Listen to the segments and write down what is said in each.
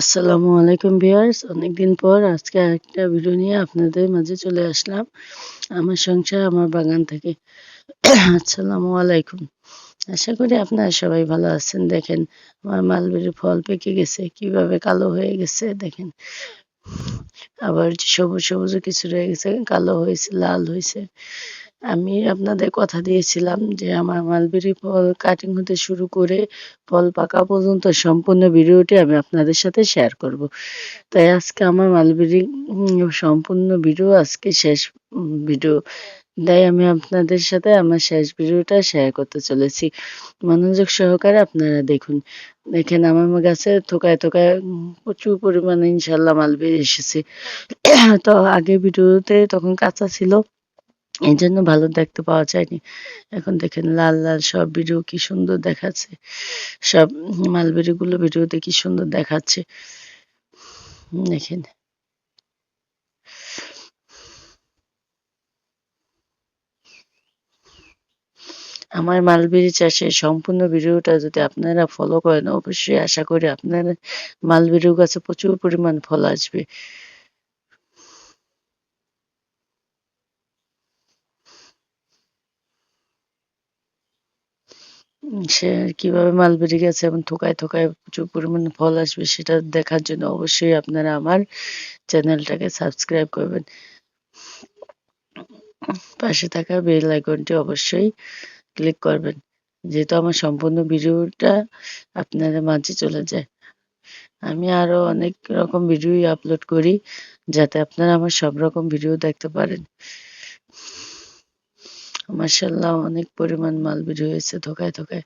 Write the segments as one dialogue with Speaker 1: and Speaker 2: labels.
Speaker 1: আসসালামু আলাইকুম ভিউয়ার্স। অনেকদিন পর আজকে একটা ভিডিও নিয়ে আপনাদের মাঝে চলে আসলাম আমার সংসার, আমার বাগান থেকে। আসসালামু আলাইকুম। আশা করি আপনারা সবাই ভালো আছেন। দেখেন, আমার মালবেরি ফল পেকে গেছে। কীভাবে কালো হয়ে গেছে, দেখেন। আবার সবুজ সবুজ কিছু রয়ে গেছে, কালো হয়েছে, লাল হয়েছে। আমি আপনাদের কথা দিয়েছিলাম যে আমার মালবেরি ফল কাটিং হতে শুরু করে ফল পাকা পর্যন্ত সম্পূর্ণ ভিডিওটি আমি আপনাদের সাথে শেয়ার করব। তাই আজকে আমার মালবেরি সম্পূর্ণ ভিডিও আজকে শেষ ভিডিও তাই আমি আপনাদের সাথে আমার শেষ ভিডিওটা শেয়ার করতে চলেছি। মনোযোগ সহকারে আপনারা দেখুন। দেখেন আমার গাছে থোকায় থোকায় প্রচুর পরিমাণে ইনশাল্লাহ মালবেরি এসেছে। তো আগে ভিডিওতে তখন কাঁচা ছিল। এই জন্য ভালো দেখতে পাওয়া যায়নি। এখন দেখেন লাল লাল সব ভিডিও কি সুন্দর দেখাচ্ছে। সব মালবেরি গুলো ভিডিওতে কি সুন্দর দেখাচ্ছে। দেখেন। আমার মালবেরি চাষের সম্পূর্ণ ভিডিওটা যদি আপনারা ফলো করেন, অবশ্যই আশা করি আপনার মালবেরি গাছে প্রচুর পরিমাণ ফল আসবে। সে কীভাবে মালবেরি গাছে এবং থোকায় থোকায় প্রচুর পরিমাণে ফল আসবে সেটা দেখার জন্য অবশ্যই আপনারা আমার চ্যানেলটাকে সাবস্ক্রাইব করবেন। পাশে থাকা বেল আইকনটি অবশ্যই ক্লিক করবেন, যেহেতু আমার সম্পূর্ণ ভিডিওটা আপনাদের মাঝে চলে যায়। আমি আরও অনেক রকম ভিডিও আপলোড করি, যাতে আপনারা আমার সব রকম ভিডিও দেখতে পারেন। মাসাল্লাহ অনেক পরিমাণ মাল বের হয়েছে ধোকায় ধোকায়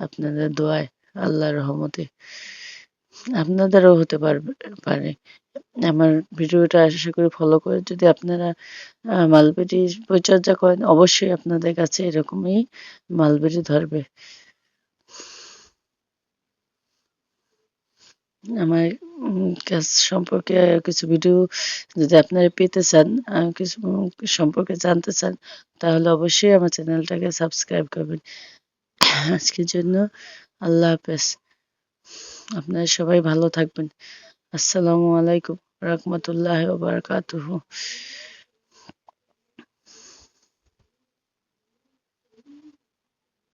Speaker 1: আপনাদের দোয়ায়, আল্লাহর রহমতে। আপনাদেরও হতে পারবে পারে। আমার ভিডিওটা আশা করি ফলো করে যদি আপনারা মালবেরি পরিচর্যা করেন, অবশ্যই আপনাদের কাছে এরকমই মালবেরি ধরবে। আমার কাজ সম্পর্কে কিছু ভিডিও যদি আপনারা পেতে চান কিছু সম্পর্কে জানতে চান, তাহলে অবশ্যই আমার চ্যানেলটাকে সাবস্ক্রাইব করবেন। আজকের জন্য আল্লাহ হাফেজ। আপনারা সবাই ভালো থাকবেন। আসসালামু আলাইকুম। রহমতুল্লাহ বারকাতুহু।